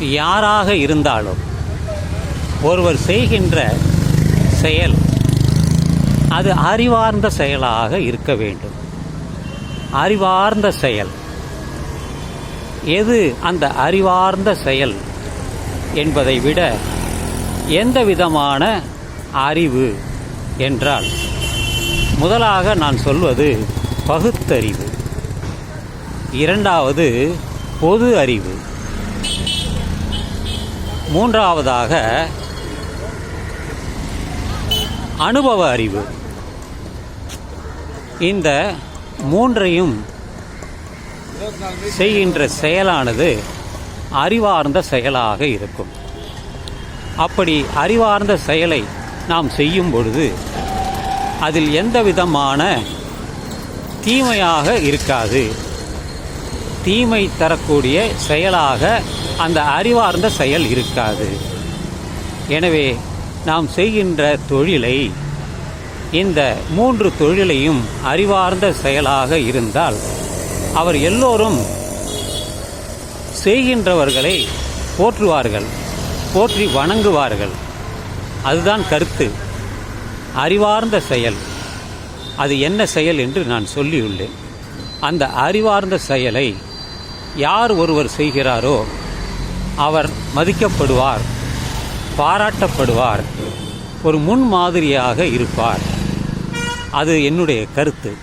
யாராக இருந்தாலும் ஒருவர் செய்கின்ற செயல் அது அறிவார்ந்த செயலாக இருக்க வேண்டும். அறிவார்ந்த செயல். எது அந்த அறிவார்ந்த செயல் என்பதை விட எந்த விதமான அறிவு என்றால் முதலாக நான் சொல்வது பகுத்தறிவு. இரண்டாவது பொது அறிவு. மூன்றாவதாக அனுபவ அறிவு. இந்த மூன்றையும் செய்கின்ற செயலானது அறிவார்ந்த செயலாக இருக்கும். அப்படி அறிவார்ந்த செயலை நாம் செய்யும் பொழுது அதில் எந்த விதமான தீமையாக இருக்காது. தீமை தரக்கூடிய செயலாக அந்த அறிவார்ந்த செயல் இருக்காது. எனவே நாம் செய்கின்ற தொழிலை இந்த மூன்று தொழிலையும் அறிவார்ந்த செயலாக இருந்தால் அவர் எல்லோரும் செய்கின்றவர்களை போற்றுவார்கள் போற்றி வணங்குவார்கள். அதுதான் கருத்து. அறிவார்ந்த செயல். அது என்ன செயல் என்று நான் சொல்லியுள்ளேன். அந்த அறிவார்ந்த செயலை யார் ஒருவர் செய்கிறாரோ அவர் மதிக்கப்படுவார் பாராட்டப்படுவார் ஒரு முன்மாதிரியாக இருப்பார். அது என்னுடைய கருத்து.